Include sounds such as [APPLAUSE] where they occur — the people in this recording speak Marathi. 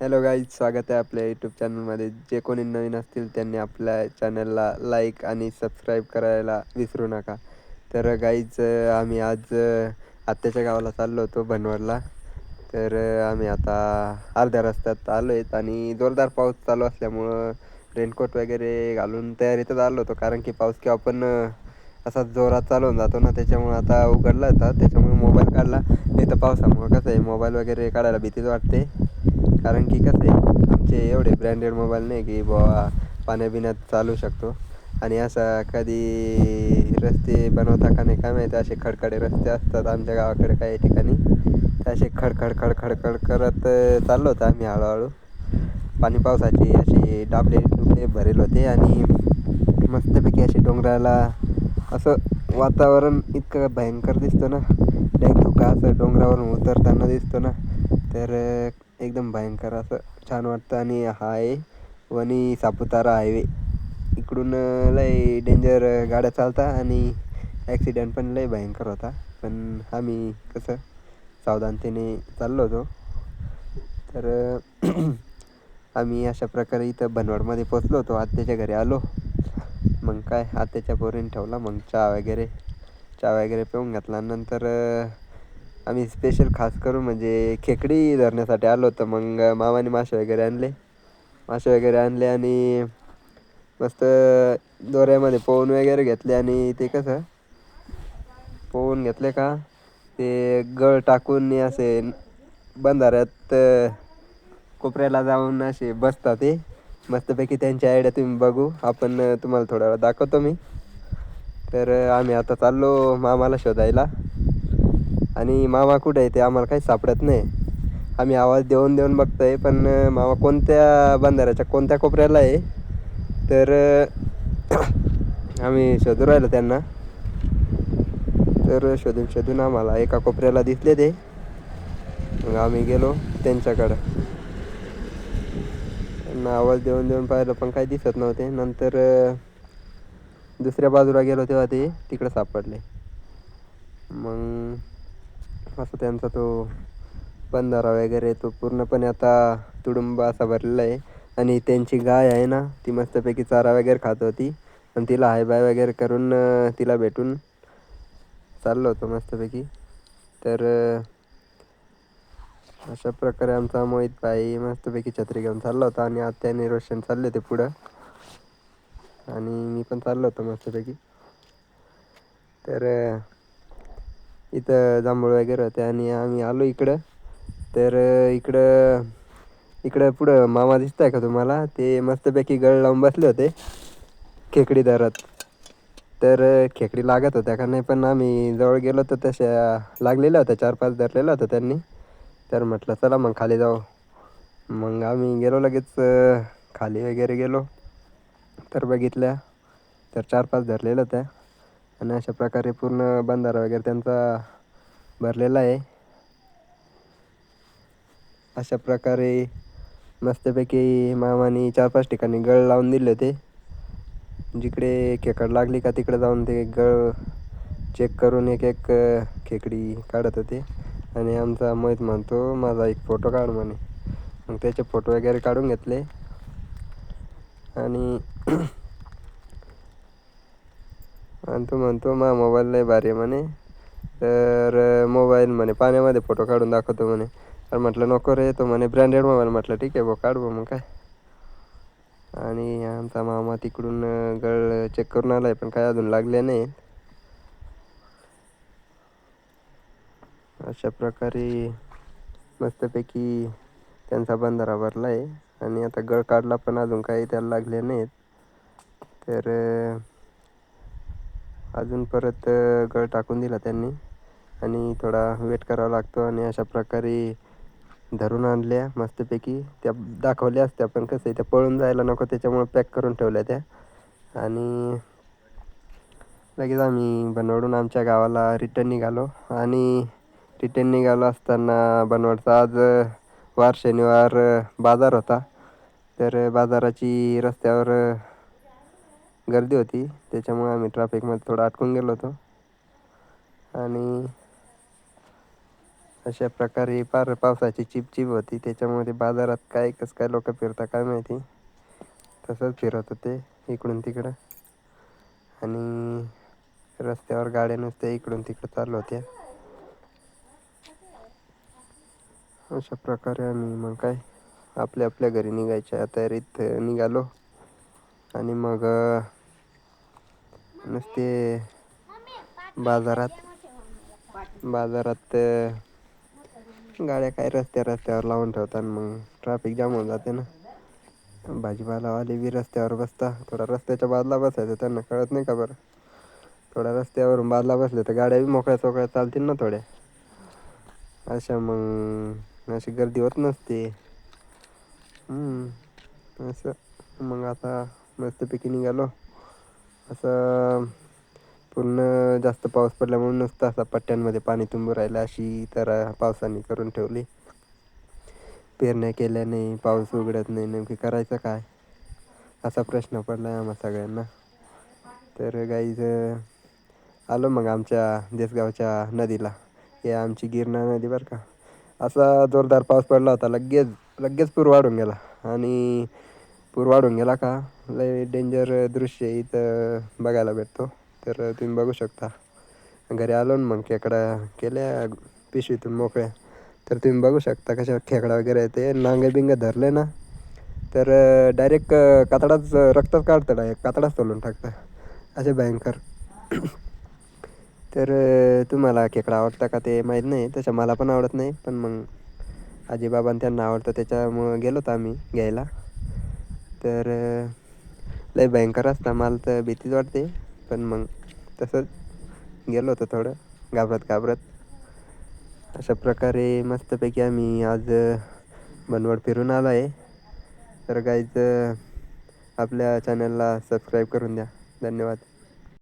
हॅलो गाईज स्वागत आहे आपल्या यूट्यूब चॅनलमध्ये जे कोणी नवीन असतील त्यांनी आपल्या चॅनलला लाईक आणि सबस्क्राईब करायला विसरू नका. तर गाईज आम्ही आज आत्याच्या गावाला चाललो होतो बनवाडला तर आम्ही आता अर्ध्या रस्त्यात आलो आहेत आणि जोरदार पाऊस चालू असल्यामुळं रेनकोट वगैरे घालून तयारीतच आलो होतो. कारण की पाऊस किंवा पण असा जोरात चालवून जातो ना त्याच्यामुळे आता उघडला होता. त्याच्यामुळे मोबाईल काढला. नाही तर पावसामुळं कसं आहे मोबाईल वगैरे काढायला भीतीच वाटते. कारण की कसं आहे आमचे एवढे ब्रँडेड मोबाईल नाही की बुवा पाण्याबिण्यात चालू शकतो. आणि असा कधी रस्ते बनवता का नाही काय माहिती असे खडखडे रस्ते असतात आमच्या गावाकडे काही ठिकाणी. तर असे खडखड खडखड खड करत चाललो होतो आम्ही हळूहळू. पाणी पावसाची अशी डाबले डुबले भरेल होते आणि मस्तपैकी असे डोंगराला असं वातावरण इतकं भयंकर दिसतं ना. डायरेक्ट धुकं असं डोंगरावरून उतरताना दिसतो ना. तर एकदम भयंकर असं छान वाटतं. आणि हा आहे वणी सापुतारा हायवे इकडून लय डेंजर गाड्या चालतात आणि ॲक्सिडेंट पण लय भयंकर होता. पण आम्ही कसं सावधानतेने चाललो होतो. तर [CLEARS THROAT] आम्ही अशा प्रकारे इथं बनवडमध्ये पोचलो होतो. आत्याच्या घरी आलो. मग काय आत्याच्या पोरीने ठेवला. मग चहा वगैरे चहा वगैरे पिऊन घातला. नंतर आम्ही स्पेशल खास करून म्हणजे खेकडी धरण्यासाठी आलो होतो. मग मामाने मासे वगैरे आणले. मासे वगैरे आणले आणि मस्त दोऱ्यामध्ये पोहून वगैरे घेतले आणि ते कसं पोहून घेतले का ते गळ टाकून असे बंधाऱ्यात कोपऱ्याला जाऊन असे बसतात ते मस्तपैकी त्यांची आयडिया तुम्ही बघू. आपण तुम्हाला थोडा वेळा दाखवतो मी. तर आम्ही आता चाललो मामाला शोधायला. आणि मामा कुठे आहे ते आम्हाला काही सापडत नाही. आम्ही आवाज देऊन देऊन बघतो आहे पण मामा कोणत्या बंधाऱ्याच्या कोणत्या कोपऱ्याला आहे? तर [CLEARS THROAT] आम्ही शोधू राहिलो त्यांना. तर शोधून शोधून आम्हाला एका कोपऱ्याला दिसले ते. मग आम्ही गेलो त्यांच्याकडं. त्यांना आवाज देऊन देऊन पाहिलं पण काही दिसत नव्हते. नंतर दुसऱ्या बाजूला गेलो तेव्हा ते तिकडं सापडले. मग असं त्यांचा तो बंधारा वगैरे तो पूर्णपणे आता तुडुंब असा भरलेला आहे. आणि त्यांची गाय आहे ना ती मस्तपैकी चारा वगैरे खात होती. आणि तिला हाय बाय वगैरे करून तिला भेटून चाललो होतो मस्तपैकी. तर अशा प्रकारे आमचा मोहित भाई मस्तपैकी छत्री घेऊन चालला होता आणि आत्या आणि रोशन चालले होते पुढं. आणि मी पण चाललो होतो मस्तपैकी. तर इथं जांभूळ वगैरे होते आणि आम्ही आलो इकडं. तर इकडं इकडं पुढं मामा दिसतय का तुम्हाला? ते मस्तपैकी गळ लावून बसले होते खेकडी धरत तर खेकडी लागत होत्या का नाही पण आम्ही जवळ गेलो तर तशा लागलेल्या होत्या चार पाच धरलेल्या होत्या त्यांनी. तर म्हटलं चला मग खाली जाऊ. मग आम्ही गेलो लगेच खाली वगैरे गेलो. तर बघितल्या तर चार पाच धरलेल्या होत्या. आणि अशा प्रकारे पूर्ण बंधारा वगैरे त्यांचा भरलेला आहे. अशा प्रकारे मस्तपैकी मामाने चार पाच ठिकाणी गळ लावून दिले होते. जिकडे खेकड लागली का तिकडे जाऊन ते गळ चेक करून एक एक खेकडी काढत होते. आणि आमचा मोहित म्हणतो माझा एक फोटो काढ म्हणे. मग त्याचे फोटो वगैरे काढून घेतले. आणि आणि तो म्हणतो मा मोबाईल लय भारी आहे म्हणे. तर मोबाईल म्हणे पाण्यामध्ये फोटो काढून दाखवतो म्हणे. तर म्हटलं नको रे तो म्हणे ब्रँडेड मोबाईल म्हटलं ठीक आहे भाऊ काढ मग काय. आणि आमचा मामा तिकडून गळ चेक करून आला आहे पण काय अजून लागले नाही अशा प्रकारे मस्तपैकी त्यांचा बंधारा भरला आहे आणि आता गळ काढला पण अजून काही त्याला लागले नाहीत. तर अजून परत गळ टाकून दिला त्यांनी. आणि थोडा वेट करावा लागतो आणि अशा प्रकारे धरून आणल्या मस्तपैकी. त्या दाखवल्या असत्या पण कसं आहे त्या पळून जायला नको त्याच्यामुळे पॅक करून ठेवल्या त्या. आणि लगेच आम्ही बनवडून आमच्या गावाला रिटर्न निघालो. आणि रिटर्न निघालो असताना बनवडचा आज वार शनिवार बाजार होता. तर बाजाराची रस्त्यावर गर्दी होती. त्याच्यामुळे आम्ही ट्रॅफिकमध्ये थोडं अटकून गेलो होतो. आणि अशा प्रकारे पार पावसाची चिपचिप होती. त्याच्यामध्ये बाजारात काय कसं काय लोक फिरता काय माहिती? तसंच फिरत होते इकडून तिकडं. आणि रस्त्यावर गाड्या नुसत्या इकडून तिकडं चालू होत्या. अशा प्रकारे आम्ही मग काय आपल्या आपल्या घरी निघायच्या तयारीत निघालो. आणि मग नसते बाजारात बाजारात गाड्या काय रस्त्या रस्त्यावर लावून ठेवतात मग ट्राफिक जाम होऊन जाते ना. भाजीपालावाले बी रस्त्यावर बसता थोडा रस्त्याच्या बाजूला बसायचं त्यांना कळत नाही का बरं? थोड्या रस्त्यावरून बाजूला बसले तर गाड्या बी मोकळ्या चोकळ्या चालतील ना थोड्या. अशा मग अशी गर्दी होत नसते. असं. मग आता मस्तपैकी निघालो. असं पूर्ण जास्त पाऊस पडल्यामुळे नुसतं असा पट्ट्यांमध्ये पाणी तुंबू राहिलं. अशी तर पावसाने करून ठेवली. पेरण्या केल्या नाही पाऊस उघडत नाही. नेमकी करायचं काय? असा प्रश्न पडला आहे आम्हा सगळ्यांना. तर गाईज आलो मग आमच्या देसगावच्या नदीला. हे आमची गिरणा नदी बरं का. असा जोरदार पाऊस पडला होता. लगेच लगेच पूर वाढून गेला. आणि पूर वाढून गेला का? लय डेंजर दृश्य इथं बघायला भेटतो. तर तुम्ही बघू शकता. घरी आलो ना मग खेकडा केल्या पिशवीतून मोकळ्या. तर तुम्ही बघू शकता कशा खेकडा वगैरे ते नांगे बिंगे धरले ना. तर डायरेक्ट कातडाच रक्तच काढतं डायरेक्ट कातडाच तोलून टाकतं. असे भयंकर. तर तुम्हाला खेकडा आवडता का ते माहीत नाही. तसं मला पण आवडत नाही. पण मग आजीबाबांना त्यांना आवडतं. त्याच्यामुळं गेलो होतो आम्ही घ्यायला. तर लय भयंकर असता मला तर भीतीच वाटते. पण मग तसंच गेलो होतो थोडं घाबरत घाबरत. अशा प्रकारे मस्तपैकी आम्ही आज बनवड फिरून आलो आहे तर काहीच आपल्या चॅनलला सबस्क्राईब करून द्या. धन्यवाद.